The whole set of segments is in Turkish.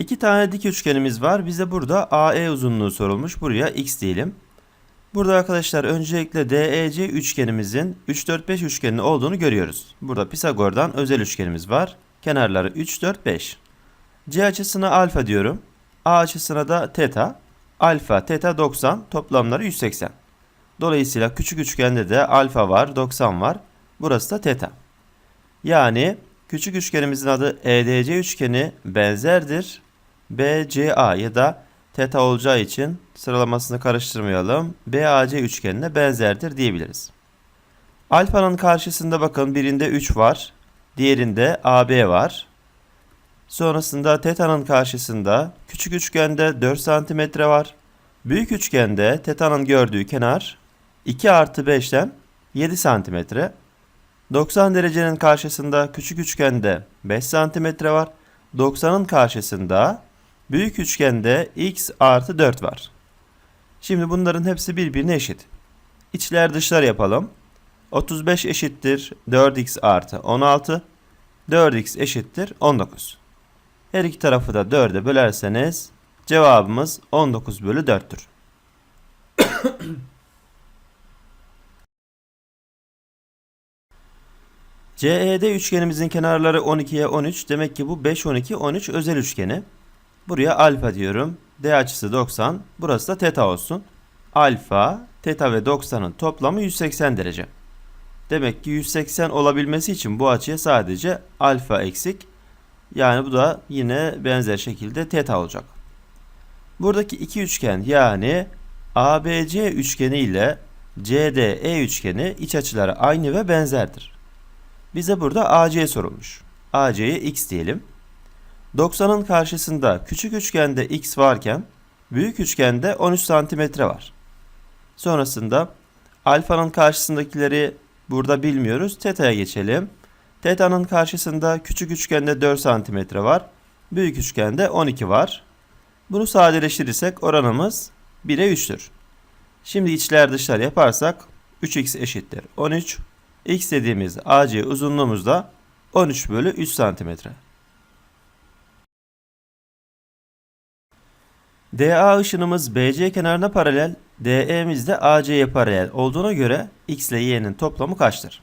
İki tane dik üçgenimiz var. Bize burada AE uzunluğu sorulmuş. Buraya x diyelim. Burada arkadaşlar öncelikle DEC üçgenimizin 3 4 5 üçgeni olduğunu görüyoruz. Burada Pisagor'dan özel üçgenimiz var. Kenarları 3 4 5. C açısına alfa diyorum. A açısına da teta. Alfa, teta 90, toplamları 180. Dolayısıyla küçük üçgende de alfa var, 90 var. Burası da teta. Yani küçük üçgenimizin adı EDC üçgeni benzerdir. BCA ya da teta olacağı için sıralamasını karıştırmayalım. BAC üçgenine benzerdir diyebiliriz. Alfanın karşısında bakın birinde 3 var. Diğerinde AB var. Sonrasında teta'nın karşısında küçük üçgende 4 cm var. Büyük üçgende teta'nın gördüğü kenar 2 artı 5'ten 7 cm. 90 derecenin karşısında küçük üçgende 5 cm var. 90'ın karşısında büyük üçgende x artı 4 var. Şimdi bunların hepsi birbirine eşit. İçler dışlar yapalım. 35 eşittir 4x artı 16. 4x eşittir 19. Her iki tarafı da 4'e bölerseniz cevabımız 19 bölü 4'tür. CED üçgenimizin kenarları 12'ye 13. Demek ki bu 5 12 13 özel üçgeni. Buraya alfa diyorum. D açısı 90. Burası da teta olsun. Alfa, teta ve 90'ın toplamı 180 derece. Demek ki 180 olabilmesi için bu açıya sadece alfa eksik. Yani bu da yine benzer şekilde teta olacak. Buradaki iki üçgen yani ABC üçgeni ile CDE üçgeni iç açıları aynı ve benzerdir. Bize burada AC sorulmuş. AC'ye x diyelim. 90'ın karşısında küçük üçgende x varken büyük üçgende 13 santimetre var. Sonrasında alfanın karşısındakileri burada bilmiyoruz. Teta'ya geçelim. Teta'nın karşısında küçük üçgende 4 santimetre var. Büyük üçgende 12 var. Bunu sadeleştirirsek oranımız 1'e 3'tür. Şimdi içler dışlar yaparsak 3x eşittir 13. X dediğimiz AC uzunluğumuz da 13 bölü 3 santimetre. DA ışınımız BC kenarına paralel, DE'miz de AC'ye paralel olduğuna göre X ile Y'nin toplamı kaçtır?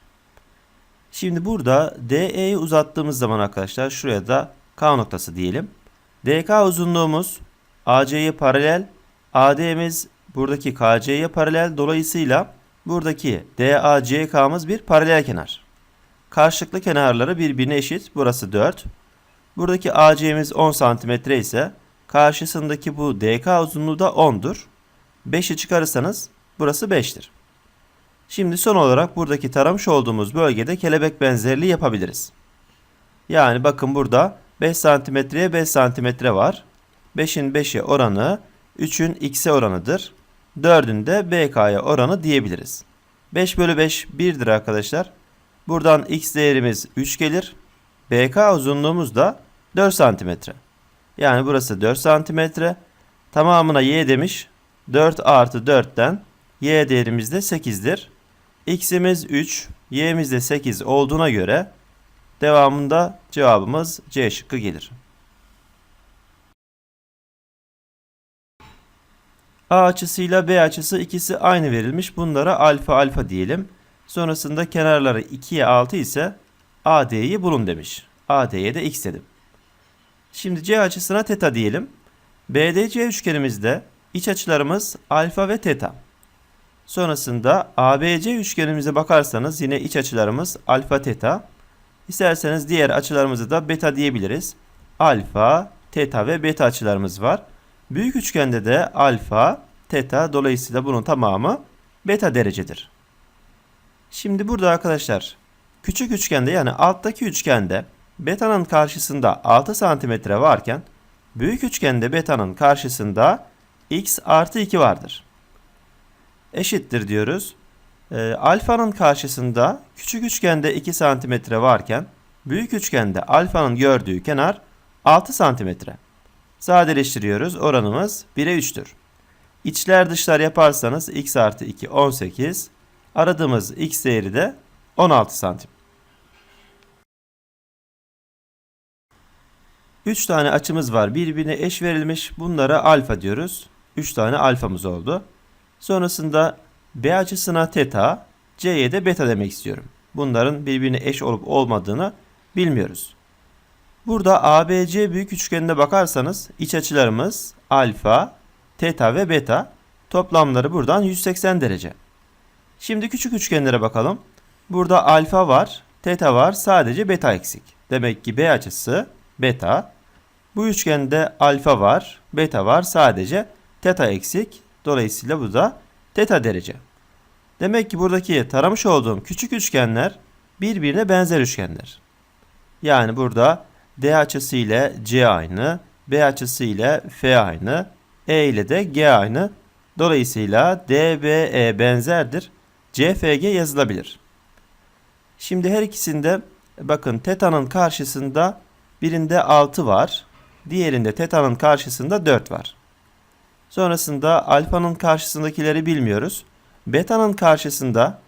Şimdi burada DE'yi uzattığımız zaman arkadaşlar şuraya da K noktası diyelim. DK uzunluğumuz AC'ye paralel, AD'miz buradaki KC'ye paralel dolayısıyla buradaki DACK'mız bir paralel kenar. Karşılıklı kenarları birbirine eşit. Burası 4. Buradaki AC'miz 10 cm ise karşısındaki bu DK uzunluğu da 10'dur. 5'i çıkarırsanız burası 5'tir. Şimdi son olarak buradaki taramış olduğumuz bölgede kelebek benzerliği yapabiliriz. Yani bakın burada 5 santimetreye 5 santimetre var. 5'in 5'e oranı 3'ün x'e oranıdır. 4'ün de bk'ya oranı diyebiliriz. 5 bölü 5 1'dir arkadaşlar. Buradan x değerimiz 3 gelir. BK uzunluğumuz da 4 santimetre. Yani burası 4 santimetre. Tamamına y demiş. 4 artı 4'ten y değerimiz de 8'dir. X'imiz 3, y'miz de 8 olduğuna göre devamında cevabımız C şıkkı gelir. A açısıyla B açısı ikisi aynı verilmiş. Bunlara alfa alfa diyelim. Sonrasında kenarları 2'ye 6 ise AD'yi bulun demiş. AD'ye de x dedim. Şimdi C açısına teta diyelim. BDC üçgenimizde iç açılarımız alfa ve teta. Sonrasında ABC üçgenimize bakarsanız yine iç açılarımız alfa teta. İsterseniz diğer açılarımızı da beta diyebiliriz. Alfa, teta ve beta açılarımız var. Büyük üçgende de alfa, teta dolayısıyla bunun tamamı beta derecedir. Şimdi burada arkadaşlar küçük üçgende yani alttaki üçgende beta'nın karşısında 6 santimetre varken büyük üçgende beta'nın karşısında x artı 2 vardır. Eşittir diyoruz. E, alfanın karşısında küçük üçgende 2 santimetre varken büyük üçgende alfanın gördüğü kenar 6 santimetre. Sadeleştiriyoruz. Oranımız 1'e 3'tür. İçler dışlar yaparsanız x artı 2 18. Aradığımız x değeri de 16 santim. 3 tane açımız var. Birbirine eş verilmiş. Bunlara alfa diyoruz. 3 tane alfamız oldu. Sonrasında B açısına teta, C'ye de beta demek istiyorum. Bunların birbirine eş olup olmadığını bilmiyoruz. Burada ABC büyük üçgenine bakarsanız iç açılarımız alfa, teta ve beta. Toplamları buradan 180 derece. Şimdi küçük üçgenlere bakalım. Burada alfa var, teta var, sadece beta eksik. Demek ki B açısı beta. Bu üçgende alfa var, beta var, sadece teta eksik. Dolayısıyla bu da teta derece. Demek ki buradaki taramış olduğum küçük üçgenler birbirine benzer üçgenler. Yani burada D açısı ile C aynı, B açısı ile F aynı, E ile de G aynı. Dolayısıyla DBE benzerdir. CFG yazılabilir. Şimdi her ikisinde bakın teta'nın karşısında birinde 6 var. Diğerinde teta'nın karşısında 4 var. Sonrasında alfanın karşısındakileri bilmiyoruz. Beta'nın karşısında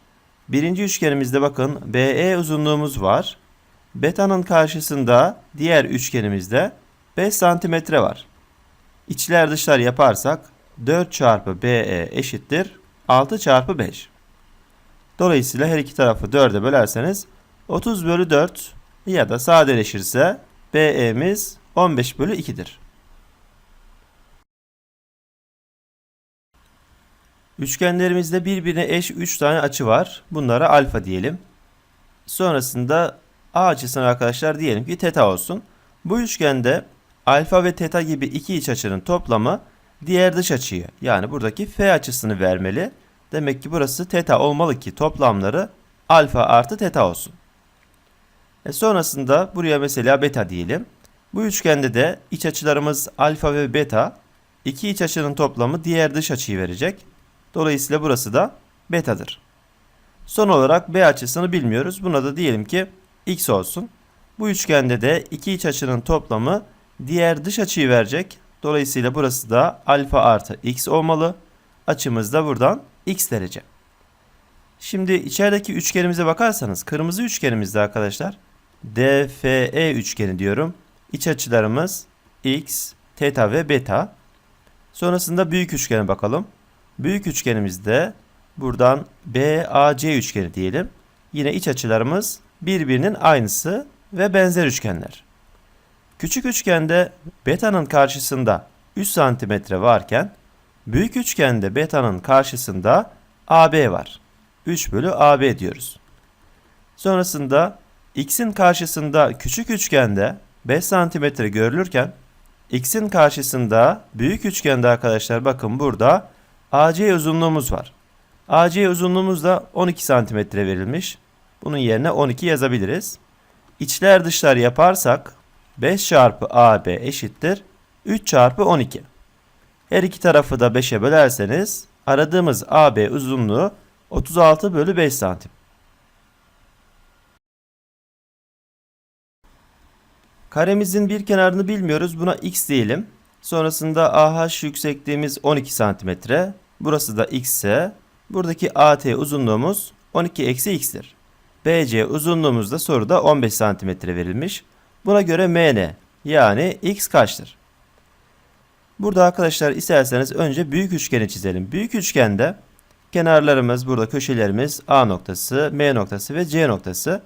birinci üçgenimizde bakın BE uzunluğumuz var. Beta'nın karşısında diğer üçgenimizde 5 santimetre var. İçler dışlar yaparsak 4 çarpı BE eşittir 6 çarpı 5. Dolayısıyla her iki tarafı 4'e bölerseniz 30 bölü 4 ya da sadeleşirse BE'miz 15 bölü 2'dir. Üçgenlerimizde birbirine eş 3 tane açı var. Bunlara alfa diyelim. Sonrasında A açısına arkadaşlar diyelim ki teta olsun. Bu üçgende alfa ve teta gibi iki iç açının toplamı diğer dış açıyı yani buradaki F açısını vermeli. Demek ki burası teta olmalı ki toplamları alfa artı teta olsun. E sonrasında buraya mesela beta diyelim. Bu üçgende de iç açılarımız alfa ve beta. İki iç açının toplamı diğer dış açıyı verecek. Dolayısıyla burası da betadır. Son olarak B açısını bilmiyoruz. Buna da diyelim ki x olsun. Bu üçgende de iki iç açının toplamı diğer dış açıyı verecek. Dolayısıyla burası da alfa artı x olmalı. Açımız da buradan x derece. Şimdi içerideki üçgenimize bakarsanız kırmızı üçgenimizde arkadaşlar DFE üçgeni diyorum. İç açılarımız x, teta ve beta. Sonrasında büyük üçgene bakalım. Büyük üçgenimizde buradan BAC üçgeni diyelim. Yine iç açılarımız birbirinin aynısı ve benzer üçgenler. Küçük üçgende beta'nın karşısında 3 santimetre varken büyük üçgende beta'nın karşısında AB var. 3 bölü AB diyoruz. Sonrasında x'in karşısında küçük üçgende 5 santimetre görülürken x'in karşısında büyük üçgende arkadaşlar bakın burada AC uzunluğumuz var. AC uzunluğumuz da 12 santimetre verilmiş. Bunun yerine 12 yazabiliriz. İçler dışlar yaparsak 5 çarpı AB eşittir 3 çarpı 12. Her iki tarafı da 5'e bölerseniz aradığımız AB uzunluğu 36 bölü 5 santim. Karemizin bir kenarını bilmiyoruz. Buna x diyelim. Sonrasında AH yüksekliğimiz 12 santimetre. Burası da x ise buradaki AT uzunluğumuz 12 eksi x'tir. BC uzunluğumuz da soruda 15 santimetre verilmiş. Buna göre MN yani x kaçtır? Burada arkadaşlar isterseniz önce büyük üçgeni çizelim. Büyük üçgende kenarlarımız burada köşelerimiz A noktası, M noktası ve C noktası.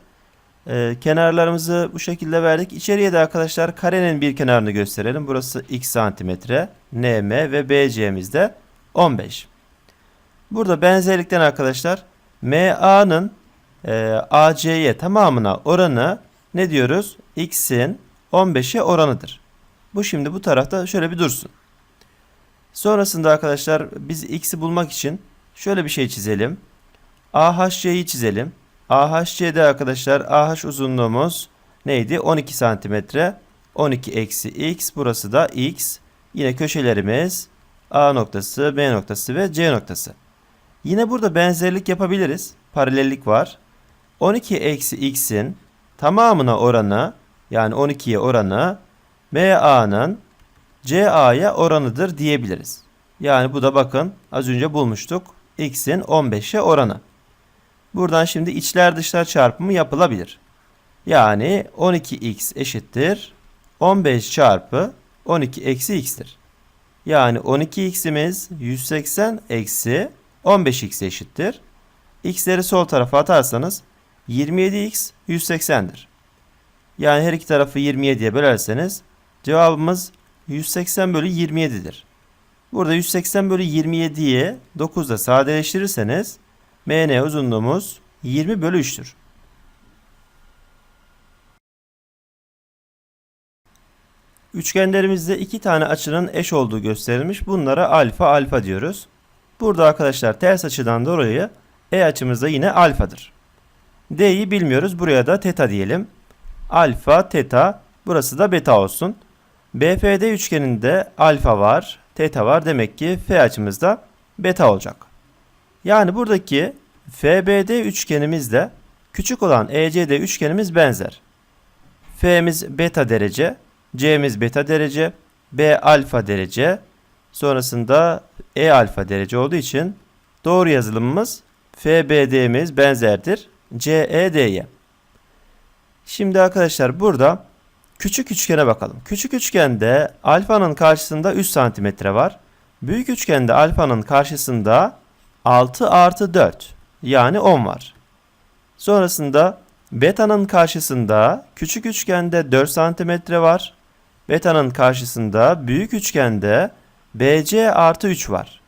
Ee, kenarlarımızı bu şekilde verdik. İçeriye de arkadaşlar karenin bir kenarını gösterelim. Burası x santimetre, NM ve BC'miz de 15. Burada benzerlikten arkadaşlar MA'nın e, AC'ye tamamına oranı ne diyoruz? X'in 15'e oranıdır. Bu şimdi bu tarafta şöyle bir dursun. Sonrasında arkadaşlar biz x'i bulmak için şöyle bir şey çizelim. AHC'yi çizelim. AHC'de arkadaşlar AH uzunluğumuz neydi? 12 santimetre. 12 eksi x. Burası da x. Yine köşelerimiz A noktası, B noktası ve C noktası. Yine burada benzerlik yapabiliriz. Paralellik var. 12 eksi x'in tamamına oranı yani 12'ye oranı MA'nın CA'ya oranıdır diyebiliriz. Yani bu da bakın az önce bulmuştuk. X'in 15'e oranı. Buradan şimdi içler dışlar çarpımı yapılabilir. Yani 12x eşittir 15 çarpı 12 eksi x'tir. Yani 12x'imiz 180 eksi 15x eşittir. x'leri sol tarafa atarsanız 27x 180'dir. Yani her iki tarafı 27'ye bölerseniz cevabımız 180 bölü 27'dir. Burada 180 bölü 27'yi 9'da sadeleştirirseniz MN uzunluğumuz 20 bölü 3'tür. Üçgenlerimizde iki tane açının eş olduğu gösterilmiş. Bunlara alfa alfa diyoruz. Burada arkadaşlar ters açıdan dolayı E açımız da yine alfadır. D'yi bilmiyoruz. Buraya da teta diyelim. Alfa, teta. Burası da beta olsun. BFD üçgeninde alfa var, teta var. Demek ki F açımız da beta olacak. Yani buradaki FBD üçgenimizle küçük olan ECD üçgenimiz benzer. F'miz beta derece, C'miz beta derece, B alfa derece, sonrasında E alfa derece olduğu için doğru yazılımımız FBD'miz benzerdir CED'ye. Şimdi arkadaşlar burada küçük üçgene bakalım. Küçük üçgende alfanın karşısında 3 santimetre var. Büyük üçgende alfanın karşısında 6 artı 4 yani 10 var. Sonrasında beta'nın karşısında küçük üçgende 4 santimetre var. Beta'nın karşısında büyük üçgende BC artı 3 var.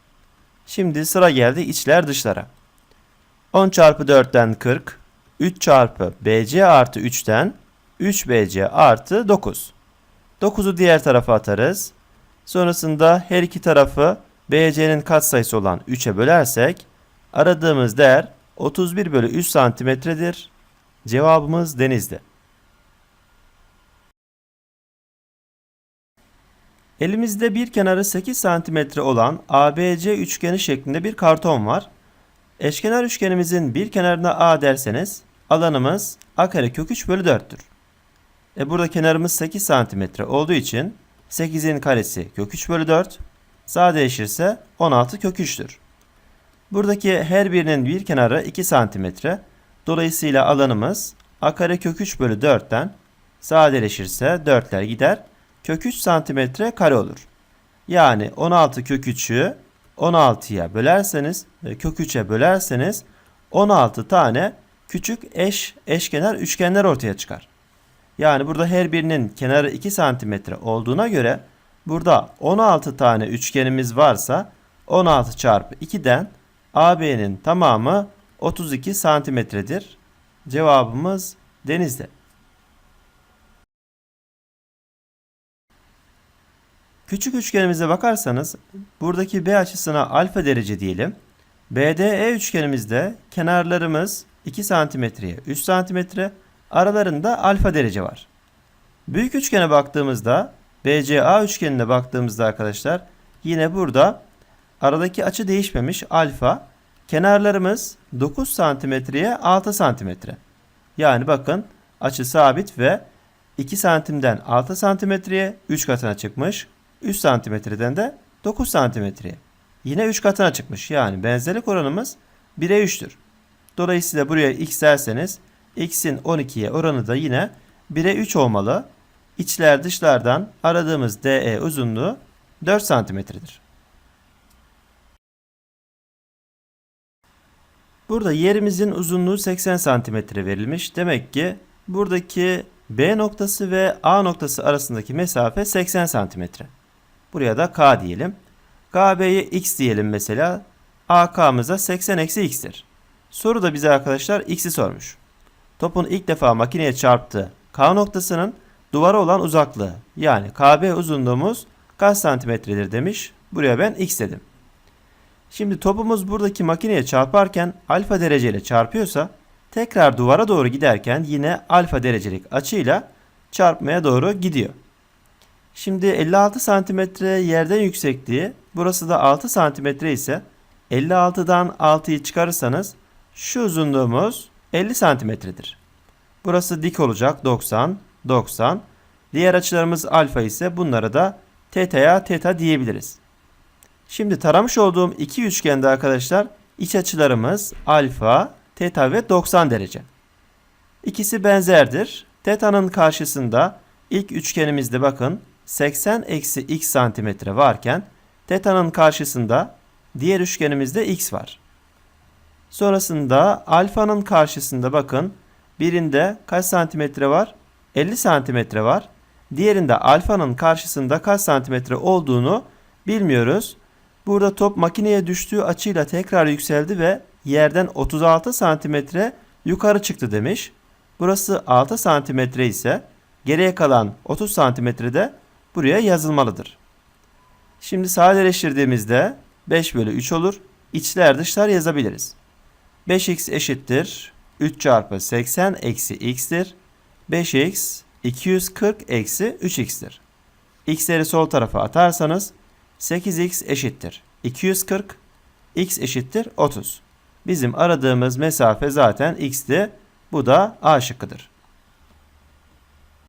Şimdi sıra geldi içler dışlara. 10 çarpı 4'ten 40, 3 çarpı BC artı 3'ten 3BC artı 9. 9'u diğer tarafa atarız. Sonrasında her iki tarafı BC'nin katsayısı olan 3'e bölersek aradığımız değer 31 bölü 3 santimetredir. Cevabımız denizde. Elimizde bir kenarı 8 santimetre olan ABC üçgeni şeklinde bir karton var. Eşkenar üçgenimizin bir kenarına A derseniz alanımız A kare kök 3 bölü 4'tür. E burada kenarımız 8 santimetre olduğu için 8'in karesi kök 3 bölü 4 sadeleşirse 16 kök 3'tür. Buradaki her birinin bir kenarı 2 santimetre. Dolayısıyla alanımız A kare kök 3 bölü 4'ten sadeleşirse 4'ler gider. Kök 3 santimetre kare olur. Yani 16 kök 3'ü 16'ya bölerseniz e, kök 3'e bölerseniz 16 tane küçük eş eşkenar üçgenler ortaya çıkar. Yani burada her birinin kenarı 2 santimetre olduğuna göre burada 16 tane üçgenimiz varsa 16 çarpı 2'den AB'nin tamamı 32 santimetredir. Cevabımız denizde. Küçük üçgenimize bakarsanız buradaki B açısına alfa derece diyelim. BDE üçgenimizde kenarlarımız 2 santimetreye 3 santimetre aralarında alfa derece var. Büyük üçgene baktığımızda BCA üçgenine baktığımızda arkadaşlar yine burada aradaki açı değişmemiş alfa. Kenarlarımız 9 santimetreye 6 santimetre. Yani bakın açı sabit ve 2 santimden 6 santimetreye 3 katına çıkmış. 3 santimetreden de 9 santimetreye. Yine 3 katına çıkmış. Yani benzerlik oranımız 1'e 3'tür. Dolayısıyla buraya x derseniz x'in 12'ye oranı da yine 1'e 3 olmalı. İçler dışlardan aradığımız DE uzunluğu 4 santimetredir. Burada yerimizin uzunluğu 80 santimetre verilmiş. Demek ki buradaki B noktası ve A noktası arasındaki mesafe 80 santimetre. Buraya da K diyelim. KB'ye X diyelim mesela. AK'mıza 80 eksi X'tir. Soru da bize arkadaşlar X'i sormuş. Topun ilk defa makineye çarptığı K noktasının duvara olan uzaklığı yani KB uzunluğumuz kaç santimetredir demiş. Buraya ben X dedim. Şimdi topumuz buradaki makineye çarparken alfa dereceyle çarpıyorsa tekrar duvara doğru giderken yine alfa derecelik açıyla çarpmaya doğru gidiyor. Şimdi 56 santimetre yerden yüksekliği burası da 6 santimetre ise 56'dan 6'yı çıkarırsanız şu uzunluğumuz 50 santimetredir. Burası dik olacak 90, 90. Diğer açılarımız alfa ise bunlara da teta'ya teta diyebiliriz. Şimdi taramış olduğum iki üçgende arkadaşlar iç açılarımız alfa, teta ve 90 derece. İkisi benzerdir. Teta'nın karşısında İlk üçgenimizde bakın 80 eksi x santimetre varken teta'nın karşısında diğer üçgenimizde x var. Sonrasında alfanın karşısında bakın birinde kaç santimetre var? 50 santimetre var. Diğerinde alfanın karşısında kaç santimetre olduğunu bilmiyoruz. Burada top makineye düştüğü açıyla tekrar yükseldi ve yerden 36 santimetre yukarı çıktı demiş. Burası 6 santimetre ise geriye kalan 30 santimetre de buraya yazılmalıdır. Şimdi sadeleştirdiğimizde 5 bölü 3 olur. İçler dışlar yazabiliriz. 5x eşittir 3 çarpı 80 eksi x'tir. 5x 240 eksi 3x'tir. x'leri sol tarafa atarsanız 8x eşittir 240, x eşittir 30. Bizim aradığımız mesafe zaten x'ti. Bu da A şıkkıdır.